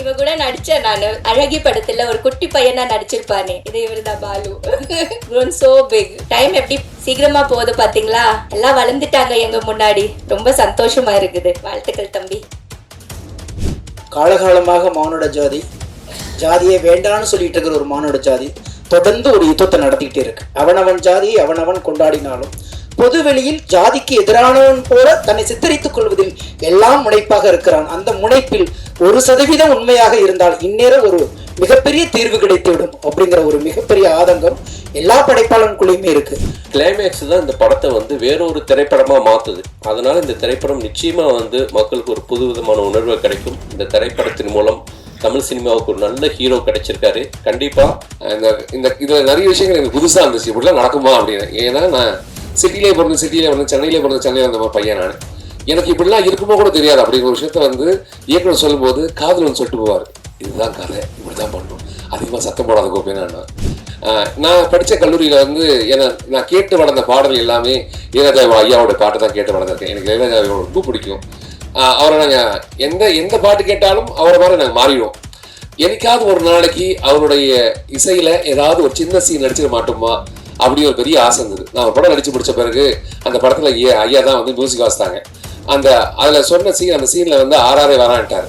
இவ கூட நடிச்சேன் நான் அழகி படத்துல ஒரு குட்டி பையனா நடிச்சிருப்பானே. இது இவர்தான் பாலு. grown so டைம் எப்படி சீக்கிரமா போகுது பாத்தீங்களா? எல்லாம் வளர்ந்துட்டாங்க எங்க முன்னாடி. ரொம்ப சந்தோஷமா இருக்குது. வாழ்த்துக்கள் தம்பி. காலகாலமாக மானோட ஜாதி. ஜாதியை வேண்டான்னு சொல்லிட்டு இருக்கிற ஒரு மானோட ஜாதி தொடர்ந்து ஒரு யுத்தத்தை நடத்திக்கிட்டே இருக்கு. அவனவன் ஜாதியை அவனவன் கொண்டாடினாலும் பொதுவெளியில் ஜாதிக்கு எதிரானவன் போல தன்னை சித்தரித்துக் கொள்வதில் எல்லாம் முனைப்பாக இருக்கிறான். அந்த முனைப்பில் ஒரு சதவீதம் உண்மையாக இருந்தால் இந்நேரம் ஒரு மிகப்பெரிய தீர்வு கிடைத்துவிடும் அப்படிங்கிற ஒரு மிகப்பெரிய ஆதங்கம் எல்லா படைப்பாளனுக்குள்ளேயுமே இருக்கு. கிளைமேக்ஸ் தான் இந்த படத்தை வந்து வேறொரு திரைப்படமா மாத்துது. அதனால இந்த திரைப்படம் நிச்சயமா வந்து மக்களுக்கு ஒரு புது விதமான உணர்வு கிடைக்கும். இந்த திரைப்படத்தின் மூலம் தமிழ் சினிமாவுக்கு ஒரு நல்ல ஹீரோ கிடைச்சிருக்காரு. கண்டிப்பா இந்த இந்த இதுல நிறைய விஷயங்கள் எனக்கு புதுசா இருந்துச்சு. இப்படிலாம் நடக்குமா அப்படின்னு. ஏன்னா நான் சிட்டிலே பிறந்து சிட்டியிலே வந்து சென்னையிலே பிறந்து சென்னையில் இருந்த மாதிரி பையன் நான். எனக்கு இப்படிலாம் இருக்குமோ கூட தெரியாது. அப்படிங்கிற ஒரு விஷயத்த வந்து இயக்குனர் சொல்லும்போது காதலன் சொல்லிட்டு போவார். இதுதான் கதை. இப்படி தான் பண்ணும் அதிகமாக சத்தம் போடாத கோபினா நான். படித்த கல்லூரியில் வந்து என்ன நான் கேட்டு வளர்ந்த பாடல் எல்லாமே இளையராஜா ஐயாவோட பாட்டு தான் கேட்டு வளர்ந்துருக்கேன். எனக்கு இளையராஜா ரொம்ப பிடிக்கும். ஆஹ் அவரை நாங்கள் எந்த எந்த பாட்டு கேட்டாலும் அவரை மாதிரி நாங்கள் மாறிடுவோம். எனக்காவது ஒரு நாளைக்கு அவருடைய இசையில ஏதாவது ஒரு சின்ன சீன் நடிச்சிட மாட்டோமா? அப்படி ஒரு பெரிய ஆசை இருந்தது. நான் ஒரு படம் நடிச்சு முடிச்ச பிறகு அந்த படத்துல ஐயா ஐயா தான் வந்து மியூசிக் வாசித்தாங்க அந்த அதுல சொன்ன சீன் அந்த சீன்ல வந்து ஆறாரே வரான்ட்டார்.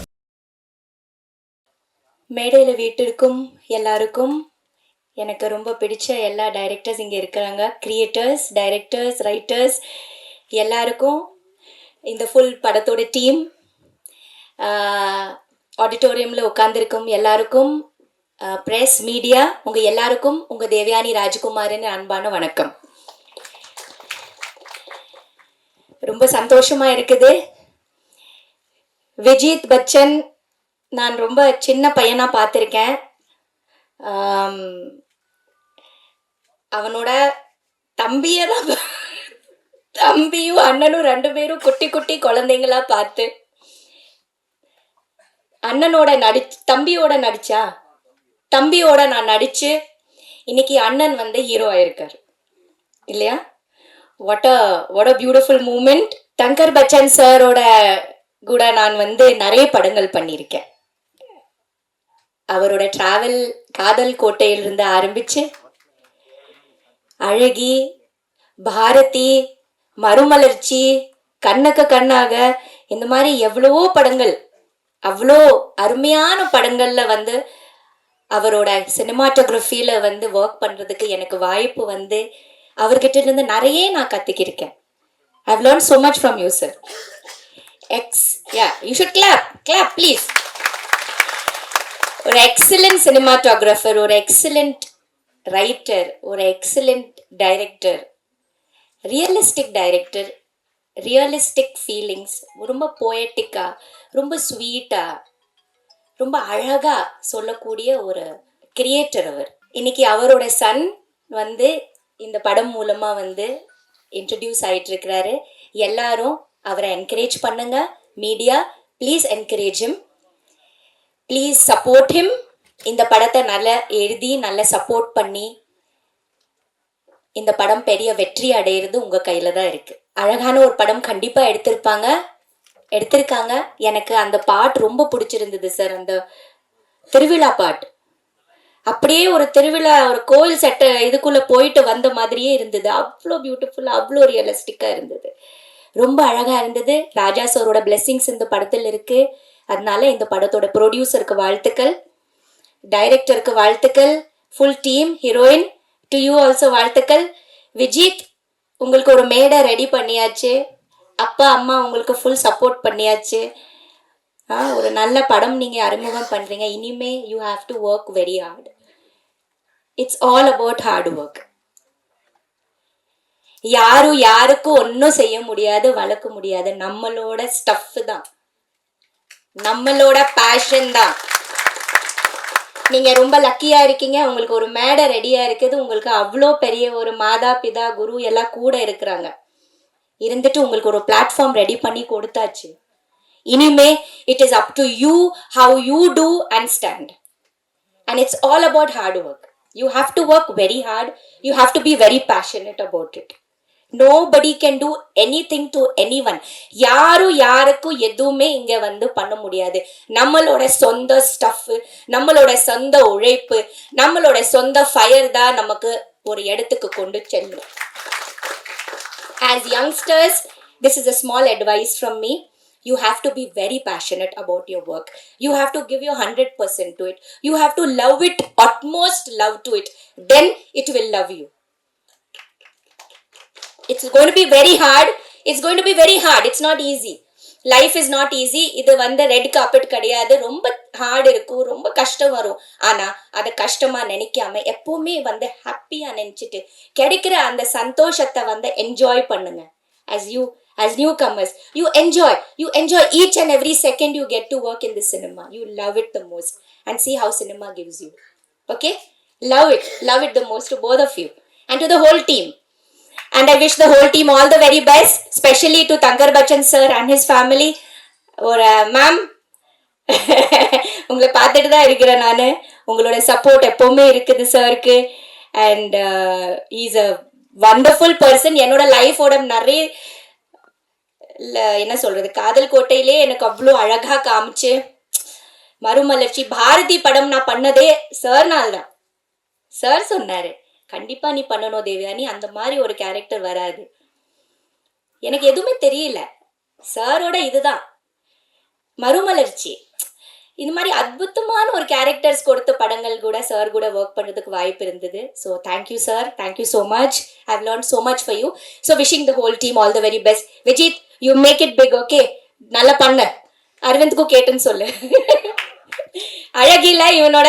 மேடையில வீட்டிற்கும் எல்லாருக்கும் எனக்கு ரொம்ப பிடிச்ச எல்லா டைரக்டர்ஸ் இங்கே இருக்கிறாங்க. கிரியேட்டர்ஸ் டைரக்டர்ஸ் ரைட்டர்ஸ் எல்லாருக்கும் இந்த ஃபுல் படத்தோட டீம் ஆடிட்டோரியமில் உட்காந்துருக்கும் எல்லாருக்கும் ப்ரெஸ் மீடியா உங்கள் எல்லாருக்கும் உங்கள் தேவயானி ராஜ்குமாரின் அன்பான வணக்கம். ரொம்ப சந்தோஷமா இருக்குது. விஜித் பச்சன் நான் ரொம்ப சின்ன பையனா பார்த்துருக்கேன். அவனோட தம்பியை தான் தம்பியும் அண்ணனும் ரெண்டு பேரும் குட்டி குட்டி குழந்தைங்களா பார்த்து. அண்ணனோட நடி தம்பியோட நடிச்சா? தம்பியோட நான் நடிச்சு இன்னைக்கு அண்ணன் வந்து ஹீரோ ஆயிருக்காரு. இல்லையா? What a what a beautiful moment tanker Bachchan சாரோட கூட நான் வந்து நிறைய படங்கள் பண்ணியிருக்கேன். அவரோட டிராவல் காதல் கோட்டையிலிருந்து ஆரம்பிச்சு அழகி பாரதி மறுமலர்ச்சி கண்ணுக்கு கண்ணாக இந்த மாதிரி எவ்வளவோ படங்கள் அவ்வளோ அருமையான படங்களில் வந்து அவரோட சினிமாட்டோகிராஃபியில் வந்து ஒர்க் பண்ணுறதுக்கு எனக்கு வாய்ப்பு வந்து அவர்கிட்ட இருந்து நிறைய நான் கற்றுக்கிருக்கேன் I've learn so much from you sir X yeah you should clap clap please ஒரு எக்ஸலண்ட் சினிமாட்டோகிராஃபர் ஒரு எக்ஸலண்ட் ரைட்டர் ஒரு excellent director realistic director realistic feelings ரொம்ப போயட்டிக்காக ரொம்ப ஸ்வீட்டாக ரொம்ப அழகா சொல்லக்கூடிய ஒரு கிரியேட்டர் அவர். இன்னைக்கு அவரோட சன் வந்து இந்த படம் மூலமா வந்து இன்ட்ரடியூஸ் ஆயிட்டு இருக்கிறாரு எல்லாரும் அவரை என்கரேஜ் பண்ணுங்க. Media please encourage him please support him இந்த படத்தை நல்லா எழுதி நல்லா சப்போர்ட் பண்ணி இந்த படம் பெரிய வெற்றி அடையிறது உங்க கையில தான் இருக்கு. அழகான ஒரு படம் கண்டிப்பா எடுத்திருப்பாங்க. எடுத்திருக்காங்க. எனக்கு அந்த பாட்டு ரொம்ப பிடிச்சிருந்தது சார் அந்த திருவிழா பாட்டு. அப்படியே ஒரு திருவிழா ஒரு கோயில் செட்ட இதுக்குள்ளே போயிட்டு வந்த மாதிரியே இருந்தது. அவ்வளோ பியூட்டிஃபுல்லாக அவ்வளோ ரியலிஸ்டிக்காக இருந்தது. ரொம்ப அழகாக இருந்தது. ராஜா சாரோட பிளெஸ்ஸிங்ஸ் இந்த படத்தில் இருக்குது அதனால இந்த படத்தோட ப்ரொடியூசருக்கு வாழ்த்துக்கள். டைரக்டருக்கு வாழ்த்துக்கள். Full team heroine to you also வாழ்த்துக்கள். விஜித் உங்களுக்கு ஒரு மேடை ரெடி பண்ணியாச்சு. அப்பா அம்மா உங்களுக்கு ஃபுல் சப்போர்ட் பண்ணியாச்சு. ஆ ஒரு நல்ல படம் நீங்கள் அறிமுகம் பண்ணுறீங்க இனிமே you have to work very hard it's all about hard work யாரும் யாருக்கும் ஒன்றும் செய்ய முடியாது வளர்க்க முடியாது. நம்மளோட ஸ்டஃப் தான். நம்மளோட பேஷன் தான். நீங்க ரொம்ப லக்கியா இருக்கீங்க. உங்களுக்கு ஒரு மேடை ரெடியா இருக்குது. உங்களுக்கு அவ்வளோ பெரிய ஒரு மாதா பிதா குரு எல்லாம் கூட இருக்கிறாங்க. இருந்துட்டு உங்களுக்கு ஒரு பிளாட்ஃபார்ம் ரெடி பண்ணி கொடுத்தாச்சு. இனிமே it is up to you how you do and stand and it's all about hard work you have to work very hard you have to be very passionate about it nobody can do anything to anyone யாரும் யாருக்கும் எதுவுமே இங்க வந்து பண்ண முடியாது. நம்மளோட சொந்த stuff நம்மளோட சொந்த உழைப்பு நம்மளோட சொந்த ஃபயர் தான் நமக்கு ஒரு இடத்துக்கு கொண்டு செல்லும். As youngsters this is a small advice from me. You have to be very passionate about your work. You have to give your 100% to it. You have to love it utmost love to it. Then it will love you. It's going to be very hard. It's going to be very hard. It's not easy life is not easy இது வந்து red carpet கிடையாது ரொம்ப heart இருக்கும் ரொம்ப கஷ்டம் வரும் ஆனா அதை கஷ்டமா நினைக்காம எப்பவுமே வந்து ஹாப்பியா நினைச்சிட்டு கிடைக்கிற அந்த சந்தோஷத்தை வந்து என்ஜாய் பண்ணுங்க as you as newcomers you enjoy you enjoy each and every second you get to work in the cinema you love it the most and see how cinema gives you okay love it love it the most to both of you and to the whole team and I wish the whole team all the very best, especially to Tankar Bachchan sir and his family. ஒரு ma'am uh, உங்களை பார்த்துட்டு தான் இருக்கிறேன் நான். உங்களோட support எப்போவுமே இருக்குது சாருக்கு and is a wonderful person என்னோட லைஃபோட நிறைய என்ன சொல்றது காதல் கோட்டையிலே எனக்கு அவ்வளோ அழகாக காமிச்சு மறுமலர்ச்சி. பாரதி படம் நான் பண்ணதே சார்னால் தான் சார் சொன்னார். கண்டிப்பா நீ பண்ணணும் தேவயானி அந்த மாதிரி ஒரு கேரக்டர் வராது. எனக்கு எதுவுமே தெரியல. சாரோட இதுதான். மறுமலர்ச்சி. இந்த மாதிரி அற்புதமான ஒரு கேரக்டர்ஸ் கொடுத்த படங்கள் கூட சார் கூட ஒர்க் பண்ணுறதுக்கு வாய்ப்பு இருந்தது. So thank you sir thank you so much I learn so much for you so wishing the whole team all the very best Vijith you make it big okay நல்லா பண்ண. அரவிந்த்க்கும் கேட்டுன்னு சொல்லு. அழகில இவனோட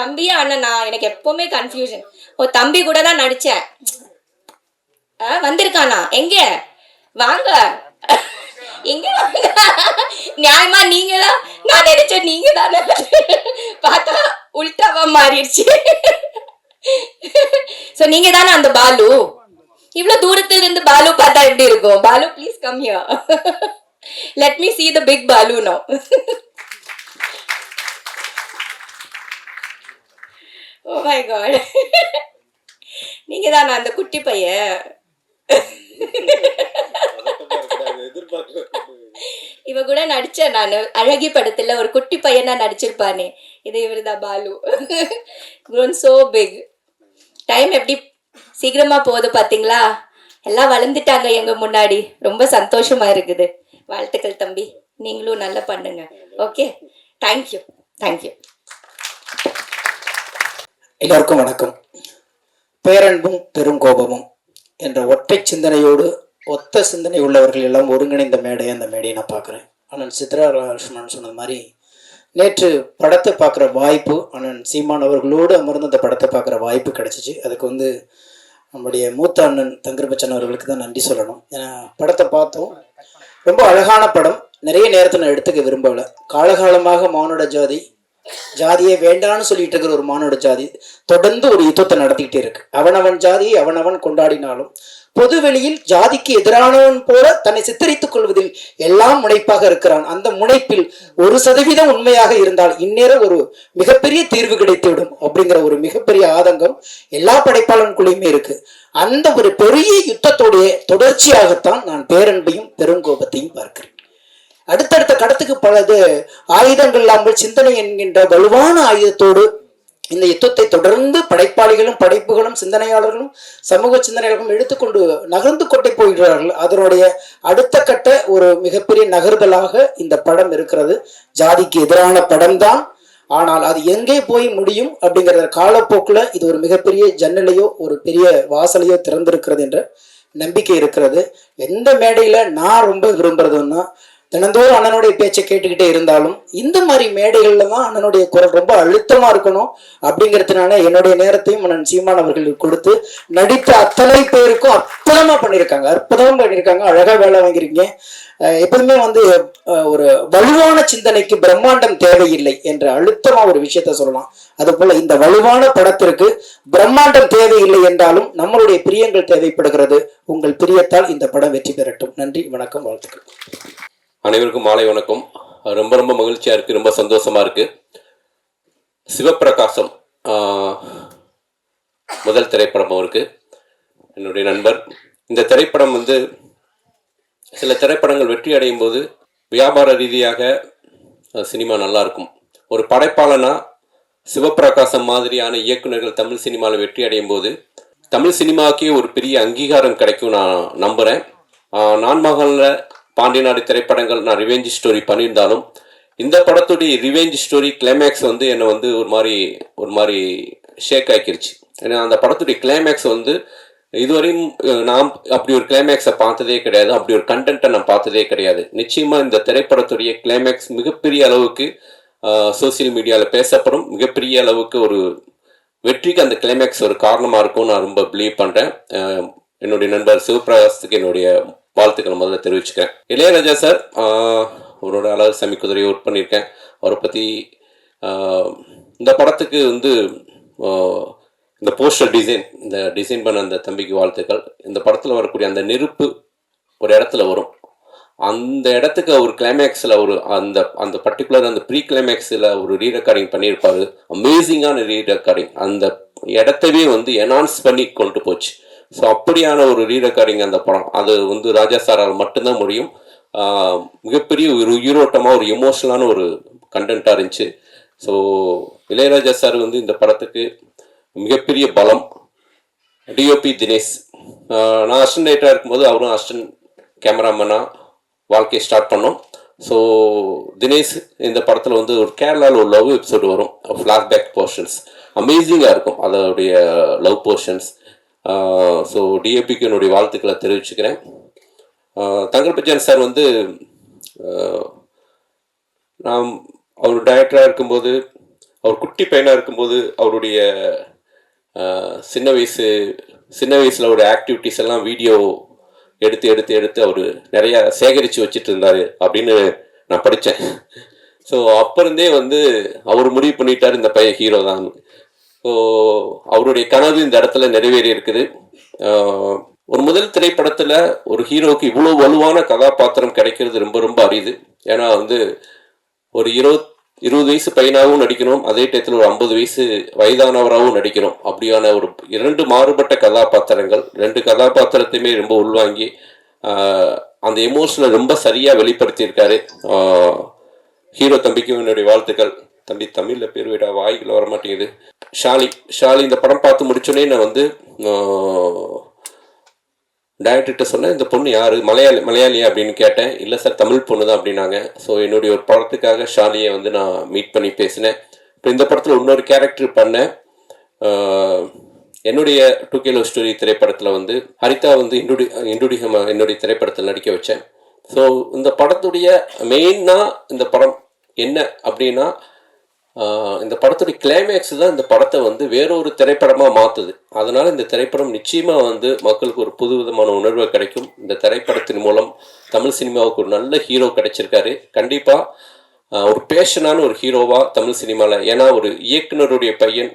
தம்பியா அண்ணனா? எனக்கு எப்பவுமே கன்ஃபியூஷன் ஓ தம்பி கூட தான் நடிச்சேன் வந்திருக்கானா? எங்க? வாங்க. எங்க வாங்க? நியாயமா நீங்க தான் நான் நினைச்சேன் நீங்க தானே பார்த்தா உல்டாவா மாறிடுச்சு. சோ நீங்க தானே அந்த பாலு? இவ்வளவு தூரத்துல இருந்து பாலு பார்த்தா எப்படி இருக்கும்? Balu please come here let me see the pic Balu no Oh oh my God நீங்க தான் அந்த குட்டி பையன்? இவ கூட நடிச்சேன் நான். அழகி படத்துல ஒரு குட்டி பையனா நடிச்சிருப்பானே. இது இவர்தான் Balu. Grown so big time எப்படி சீக்கிரமா போகுது பாத்தீங்களா? எல்லாம் வளர்ந்துட்டாங்க எங்க முன்னாடி. ரொம்ப சந்தோஷமா இருக்குது. வாழ்த்துக்கள் தம்பி. நீங்களும் நல்லா பண்ணுங்க. ஓகே தேங்க்யூ தேங்க்யூ எல்லோருக்கும் வணக்கம். பேரன்பும் பெருங்கோபமும் என்ற ஒற்றை சிந்தனையோடு ஒத்த சிந்தனை உள்ளவர்கள் எல்லாம் ஒருங்கிணைந்த மேடையை அந்த மேடையை நான் பார்க்குறேன். அண்ணன் சித்ரா லட்சுமணன் சொன்னது மாதிரி நேற்று படத்தை பார்க்குற வாய்ப்பு அண்ணன் சீமான் அவர்களோடு அமர்ந்து அந்த படத்தை பார்க்குற வாய்ப்பு கிடச்சிச்சு. அதுக்கு வந்து நம்முடைய மூத்த அண்ணன் தங்கர்பச்சன் அவர்களுக்கு தான் நன்றி சொல்லணும். ஏன்னா படத்தை பார்த்தோம். ரொம்ப அழகான படம். நிறைய நேரத்தை நான் எடுத்துக்க விரும்பலை. காலகாலமாக மானுட ஜாதி ஜாதியே வேண்டான்னு சொல்லிட்டு இருக்கிற ஒரு மானோட ஜாதி தொடர்ந்து ஒரு யுத்தத்தை நடத்திக்கிட்டே இருக்கு. அவனவன் ஜாதியை அவனவன் கொண்டாடினாலும் பொதுவெளியில் ஜாதிக்கு எதிரானவன் போல தன்னை சித்தரித்துக் கொள்வதில் எல்லாம் முனைப்பாக இருக்கிறான். அந்த முனைப்பில் ஒரு சதவீதம் உண்மையாக இருந்தால் இந்நேரம் ஒரு மிகப்பெரிய தீர்வு கிடைத்துவிடும் அப்படிங்கிற ஒரு மிகப்பெரிய ஆதங்கம் எல்லா படைப்பாளனுக்குள்ளேயுமே இருக்கு. அந்த ஒரு பெரிய யுத்தத்துடைய தொடர்ச்சியாகத்தான் நான் பேரன்பையும் பெருங்கோபத்தையும் பார்க்கிறேன். அடுத்தடுத்த கடத்துக்கு பலது ஆயுதங்கள் இல்லாமல் சிந்தனை என்கின்ற வலுவான ஆயுதத்தோடு இந்த யுத்தத்தை தொடர்ந்து படைப்பாளிகளும் படைப்புகளும் சிந்தனையாளர்களும் சமூக சிந்தனையாளர்களும் எடுத்துக்கொண்டு நகர்ந்து கொண்டே போகிறார்கள். அதனுடைய அடுத்த கட்ட ஒரு மிகப்பெரிய நகர்தலாக இந்த படம் இருக்கிறது. ஜாதிக்கு எதிரான படம்தான். ஆனால் அது எங்கே போய் முடியும் அப்படிங்கிற காலப்போக்கில் இது ஒரு மிகப்பெரிய ஜன்னலையோ ஒரு பெரிய வாசலையோ திறந்திருக்கிறது என்ற நம்பிக்கை இருக்கிறது. எந்த மேடையில் நான் ரொம்ப விரும்புறதுன்னா தினந்தோறும் அண்ணனுடைய பேச்சை கேட்டுக்கிட்டே இருந்தாலும் இந்த மாதிரி மேடைகள்ல தான் அண்ணனுடைய குரல் ரொம்ப அழுத்தமா இருக்கணும் அப்படிங்கிறதுனால என்னுடைய நேரத்தையும் அண்ணன் சீமான் அவர்களுக்கு கொடுத்து நடித்த அத்தனை பேருக்கும் அற்புதமா பண்ணியிருக்காங்க. அற்புதமாக பண்ணியிருக்காங்க. அழகா வேலை வாங்கியிருக்கீங்க. அஹ் எப்போதுமே வந்து அஹ் ஒரு வலுவான சிந்தனைக்கு பிரம்மாண்டம் தேவையில்லை என்ற அழுத்தமா ஒரு விஷயத்த சொல்லலாம். அதுபோல் இந்த வலுவான படத்திற்கு பிரம்மாண்டம் தேவையில்லை என்றாலும் நம்மளுடைய பிரியங்கள் தேவைப்படுகிறது. உங்கள் பிரியத்தால் இந்த படம் வெற்றி பெறட்டும். நன்றி வணக்கம் வாழ்த்துக்கள். அனைவருக்கும் மாலை வணக்கம். ரொம்ப ரொம்ப மகிழ்ச்சியாக இருக்குது ரொம்ப சந்தோஷமாக இருக்குது சிவப்பிரகாசம் முதல் திரைப்படம் அவருக்கு என்னுடைய நண்பர். இந்த திரைப்படம் வந்து சில திரைப்படங்கள் வெற்றி அடையும் போது வியாபார ரீதியாக சினிமா நல்லாயிருக்கும் ஒரு படைப்பாளனாக சிவப்பிரகாசம் மாதிரியான இயக்குனர்கள் தமிழ் சினிமாவில் வெற்றி அடையும் போது தமிழ் சினிமாவுக்கே ஒரு பெரிய அங்கீகாரம் கிடைக்கும் நான் நம்புகிறேன் நான் மகளில் பாண்டியநாடு திரைப்படங்கள் நான் ரிவெஞ்ச் ஸ்டோரி பண்ணியிருந்தாலும் இந்த படத்துடைய ரிவெஞ்ச் ஸ்டோரி கிளைமேக்ஸ் வந்து என்னை வந்து ஒரு மாதிரி ஒரு மாதிரி ஷேக் ஆக்கிருச்சு. ஏன்னா அந்த படத்துடைய கிளைமேக்ஸ் வந்து இதுவரையும் நான் நாம் அப்படி ஒரு கிளைமேக்ஸை பார்த்ததே கிடையாது. அப்படி ஒரு கண்டென்ட்டை நான் பார்த்ததே கிடையாது. நிச்சயமாக இந்த திரைப்படத்துடைய கிளைமேக்ஸ் மிகப்பெரிய அளவுக்கு சோசியல் மீடியாவில் பேசப்படும். மிகப்பெரிய அளவுக்கு ஒரு வெற்றிக்கு அந்த கிளைமேக்ஸ் ஒரு காரணமாக இருக்கும் நான் ரொம்ப பிலீவ் பண்ணுறேன் என்னுடைய நண்பர் சிவபிரகாசத்துக்கு என்னுடைய வாழ்த்துக்களை முதல்ல தெரிவிச்சுக்கிறேன் இளையராஜா சார் அவரோட அழகு சாமி குதிரையை ஒர்க் பண்ணியிருக்கேன். அவரை பற்றி இந்த படத்துக்கு வந்து இந்த போஸ்டர் டிசைன் இந்த டிசைன் பண்ண அந்த தம்பிக்கு வாழ்த்துக்கள். இந்த படத்தில் வரக்கூடிய அந்த நெருப்பு ஒரு இடத்துல வரும். அந்த இடத்துக்கு அவர் கிளைமேக்ஸில் ஒரு அந்த அந்த பர்டிகுலர் அந்த ப்ரீ கிளைமேக்ஸில் ஒரு ரீ ரெக்கார்டிங் பண்ணியிருப்பாரு. அமேசிங்கான ரீ ரெக்கார்டிங் அந்த இடத்தவே வந்து என்ஹான்ஸ் பண்ணி கொண்டு போச்சு. ஸோ அப்படியான ஒரு ரீரெக்கார்டிங் அந்த படம். அது வந்து ராஜா சாரால் மட்டும்தான் முடியும். மிகப்பெரிய ஒரு உயிரோட்டமாக ஒரு எமோஷனலான ஒரு கண்டென்ட்டாக இருந்துச்சு. ஸோ இளையராஜா சார் வந்து இந்த படத்துக்கு மிகப்பெரிய பலம். டிஓபி தினேஷ். நான் அஸ்டன் ரைட்டராக இருக்கும்போது அவரும் அஸ்டன் கேமராமேனாக வாழ்க்கையை ஸ்டார்ட் பண்ணோம். ஸோ தினேஷ் இந்த படத்தில் வந்து ஒரு கேரளாவில் ஒரு லவ் எபிசோடு வரும். ஃப்ளாஷ்பேக் போர்ஷன்ஸ் அமேசிங்காக இருக்கும். அதோடைய லவ் போர்ஷன்ஸ் ஸோ டிஏபிக்கு என்னுடைய வாழ்த்துக்களை தெரிவிச்சுக்கிறேன். தங்கல் தங்கர் சார் வந்து நாம் அவர் டைரக்டராக இருக்கும்போது அவர் குட்டி பையனாக இருக்கும்போது அவருடைய சின்ன வயசு சின்ன வயசில் ஒரு ஆக்டிவிட்டீஸ் எல்லாம் வீடியோ எடுத்து எடுத்து எடுத்து அவர் நிறையா சேகரித்து வச்சுட்டு இருந்தார் அப்படின்னு நான் படித்தேன் ஸோ அப்போ இருந்தே வந்து அவர் முடிவு பண்ணிட்டார் இந்த பையன் ஹீரோ தான். ஸோ அவருடைய கனவு இந்த இடத்துல நிறைவேறி இருக்குது. ஒரு முதல் திரைப்படத்தில் ஒரு ஹீரோவுக்கு இவ்வளோ வலுவான கதாபாத்திரம் கிடைக்கிறது ரொம்ப ரொம்ப அரிது. ஏன்னா வந்து ஒரு இருபத் இருபது வயசு பையனாகவும் நடிக்கணும் அதே டயத்தில் ஒரு ஐம்பது வயசு வயதானவராகவும் நடிக்கணும். அப்படியான ஒரு இரண்டு மாறுபட்ட கதாபாத்திரங்கள் ரெண்டு கதாபாத்திரத்தையுமே ரொம்ப உள்வாங்கி அந்த எமோஷனை ரொம்ப சரியாக வெளிப்படுத்தியிருக்காரு. ஹீரோ தம்பிக்கும் என்னுடைய வாழ்த்துக்கள். தம்பி தமிழில் பேர் விட வாய்க்குள்ள வர மாட்டேங்குது ஷாலி ஷாலி இந்த படம் பார்த்து முடிச்சோடனே நான் வந்து டேரக்டர்கிட்ட சொன்னேன் இந்த பொண்ணு யார்? மலையாளி மலையாளியா? அப்படின்னு கேட்டேன். இல்லை சார் தமிழ் பொண்ணு தான் அப்படின்னாங்க. ஸோ என்னுடைய ஒரு படத்துக்காக ஷாலியை வந்து நான் மீட் பண்ணி பேசினேன். இப்போ இந்த படத்தில் இன்னொரு கேரக்டர் பண்ணேன். என்னுடைய டூ கேலோ ஸ்டோரி திரைப்படத்தில் வந்து ஹரிதா வந்து இண்டுடி இண்டுடிகம் என்னுடைய திரைப்படத்தில் நடிக்க வச்சேன். ஸோ இந்த படத்துடைய மெயினாக இந்த படம் என்ன அப்படின்னா இந்த படத்துடைய கிளைமேக்ஸ் தான் இந்த படத்தை வந்து வேறொரு திரைப்படமாக மாற்றுது அதனால் இந்த திரைப்படம் நிச்சயமாக வந்து மக்களுக்கு ஒரு புது விதமான உணர்வை கிடைக்கும். இந்த திரைப்படத்தின் மூலம் தமிழ் சினிமாவுக்கு ஒரு நல்ல ஹீரோ கிடைச்சிருக்காரு. கண்டிப்பாக ஒரு பேஷனான ஒரு ஹீரோவாக தமிழ் சினிமாவில் ஏன்னா ஒரு இயக்குனருடைய பையன்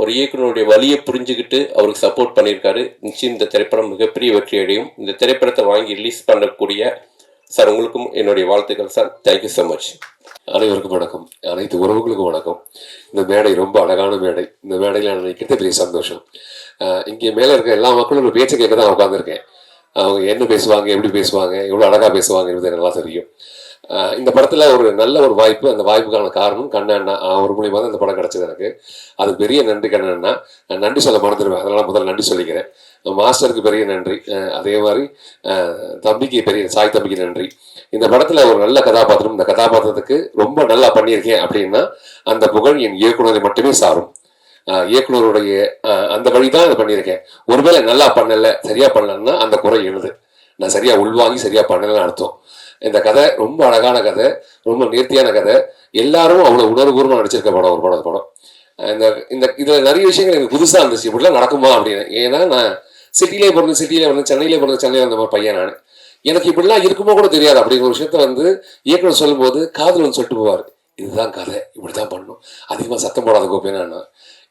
ஒரு இயக்குனருடைய வழியை புரிஞ்சுக்கிட்டு அவருக்கு சப்போர்ட் பண்ணியிருக்காரு. நிச்சயம் இந்த திரைப்படம் மிகப்பெரிய வெற்றி அடையும் இந்த திரைப்படத்தை வாங்கி ரிலீஸ் பண்ணக்கூடிய சார் உங்களுக்கும் என்னுடைய வாழ்த்துக்கள் சார். தேங்க்யூ ஸோ மச் அனைவருக்கும் வணக்கம். அனைத்து உறவுகளுக்கும் வணக்கம். இந்த மேடை ரொம்ப அழகான மேடை. இந்த மேடையில் நான் நிற்கிறது பெரிய சந்தோஷம். ஆஹ் இங்கே மேலே இருக்க எல்லா மக்களும் ஒரு பேச்சு கேட்க தான் உட்காந்துருக்கேன் அவங்க என்ன பேசுவாங்க எப்படி பேசுவாங்க எவ்வளோ அழகாக பேசுவாங்க என்பது நல்லா தெரியும். ஆஹ் இந்த படத்தில் ஒரு நல்ல ஒரு வாய்ப்பு அந்த வாய்ப்புக்கான காரணம் கண்ணண்ணா அவர் மூலியமாக தான் இந்த படம் கிடச்சது எனக்கு. அது பெரிய நன்றி கண்ணண்ணா நன்றி சொல்ல மறந்துடுவேன். அதனால் முதல்ல நன்றி சொல்லிக்கிறேன். மாஸ்டருக்கு பெரிய நன்றி. அதே மாதிரி தம்பிக்கு பெரிய சாய் தம்பிக்கு நன்றி. இந்த படத்தில் ஒரு நல்ல கதாபாத்திரம் இந்த கதாபாத்திரத்துக்கு ரொம்ப நல்லா பண்ணியிருக்கேன் அப்படின்னா அந்த புகழ் என் இயக்குனரை மட்டுமே சாரும். இயக்குனருடைய அந்த வழி தான் அதை பண்ணியிருக்கேன். ஒருவேளை நல்லா பண்ணலை சரியாக பண்ணலன்னா அந்த குறை எழுது. நான் சரியாக உள்வாங்கி சரியாக பண்ணலன்னு அர்த்தம். இந்த கதை ரொம்ப அழகான கதை ரொம்ப நேர்த்தியான கதை. எல்லாரும் அவ்வளோ உணர்வுபூர்வமாக நடிச்சிருக்க படம் ஒரு படம் படம். இந்த இந்த இதில் நிறைய விஷயங்கள் எனக்கு புதுசாக இருந்துச்சு. இப்படிலாம் நடக்குமா அப்படின்னு. ஏன்னா நான் சிட்டிலே பிறந்து சிட்டிலே வந்து சென்னையிலே பிறந்து சென்னையில் வந்த மாதிரி பையன் நான். எனக்கு இப்படிலாம் இருக்குமோ கூட தெரியாது. அப்படிங்கிற விஷயத்த வந்து இயக்குனர் சொல்லும்போது காதல் வந்து சொல்லிட்டு போவார். இதுதான் கதை. இப்படிதான் பண்ணணும். அதிகமாக சத்தம் போடாத கோப்பேனா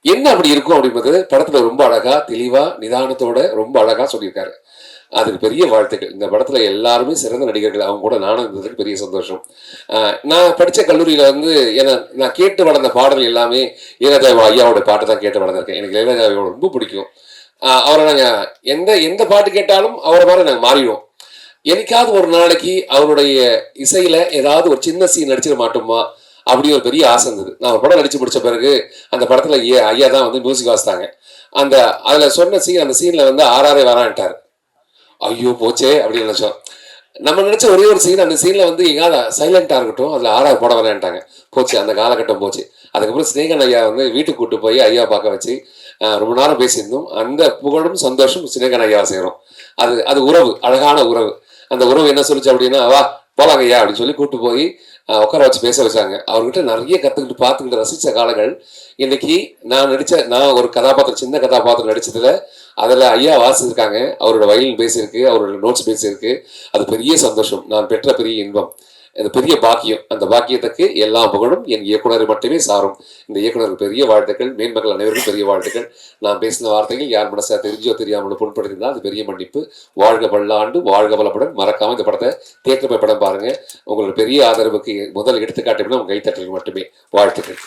என்ன அப்படி இருக்கும் அப்படிங்கிறது படத்துல ரொம்ப அழகா தெளிவா நிதானத்தோட ரொம்ப அழகா சொல்லியிருக்காரு. அதுக்கு பெரிய வாழ்த்துக்கள். இந்த படத்துல எல்லாருமே சிறந்த நடிகர்கள். அவங்க கூட நானும் இருந்ததுக்கு பெரிய சந்தோஷம். ஆஹ் நான் படிச்ச கல்லூரியில வந்து ஏன்னா நான் கேட்டு வளர்ந்த பாடல் எல்லாமே இளையராஜா ஐயாவோட பாட்டு தான் கேட்டு வளர்ந்துருக்கேன். எனக்கு இளையராஜாவோட ரொம்ப பிடிக்கும். அவரை நாங்கள் எந்த எந்த பாட்டு கேட்டாலும் அவரை மாதிரி நாங்கள் மாறிடுவோம். என்னைக்காவது ஒரு நாளைக்கு அவருடைய இசையில ஏதாவது ஒரு சின்ன சீன் நடிச்சிட மாட்டோமா? அப்படி ஒரு பெரிய ஆசை இருந்தது. நான் ஒரு படம் நடிச்சு முடிச்ச பிறகு அந்த படத்துல ஐயா ஐயா தான் வந்து மியூசிக் வாசித்தாங்க அந்த அதுல சொன்ன சீன் அந்த சீன்ல வந்து ஆறாரே வரான்ட்டார். ஐயோ போச்சே அப்படின்னு நினைச்சோம். நம்ம நினைச்ச ஒரே ஒரு சீன் அந்த சீன்ல வந்து எங்காவது சைலண்டா இருக்கட்டும் அதுல ஆறாவது படம் வேணான்ட்டாங்க போச்சு அந்த காலகட்டம் போச்சு. அதுக்கப்புறம் ஸ்னேகன் ஐயா வந்து வீட்டுக்கு கூட்டு போய் ஐயா பார்க்க வச்சு ரொம்ப நேரம் பேசியிருந்தோம். அந்த புகழும் சந்தோஷம் ஸ்னேகன் ஐயா செய்கிறோம் அது அது உறவு அழகான உறவு. அந்த உறவு என்ன சொல்லிச்சு அப்படின்னா வா போலாங்க ஐயா அப்படின்னு சொல்லி கூட்டு போய் உட்கார வச்சு பேச வச்சாங்க. அவர்கிட்ட நிறைய கற்றுக்கிட்டு பார்த்துக்கிட்டு ரசித்த காலங்கள். இன்னைக்கு நான் நடித்த நான் ஒரு கதாபாத்திரம் சின்ன கதாபாத்திரம் நடித்ததில் அதில் ஐயா வாசிச்சிருக்காங்க. அவரோட வயலின் பேசியிருக்கு அவரோட நோட்ஸ் பேசியிருக்கு. அது பெரிய சந்தோஷம். நான் பெற்ற பெரிய இன்பம். அது பெரிய பாக்கியம் அந்த பாக்கியத்துக்கு எல்லா புகழும் என் இயக்குனர் மட்டுமே சாரும். இந்த இயக்குனருக்கு பெரிய வாழ்த்துக்கள் மேன்மக்கள் அனைவருக்கும் பெரிய வாழ்த்துக்கள். நான் பேசின வார்த்தைகள் யார் மனசா தெரிஞ்சோ தெரியாமல் புண்படுத்திருந்தால் அது பெரிய மன்னிப்பு. வாழ்க பல்லாண்டு வாழ்க பலப்புடன் மறக்காம இந்த படத்தை தேட்டர் போய் படம் பாருங்க. உங்களோட பெரிய ஆதரவுக்கு முதல் எடுத்துக்காட்டு உங்க கைத்தட்டல் மட்டுமே. வாழ்த்துக்கள்.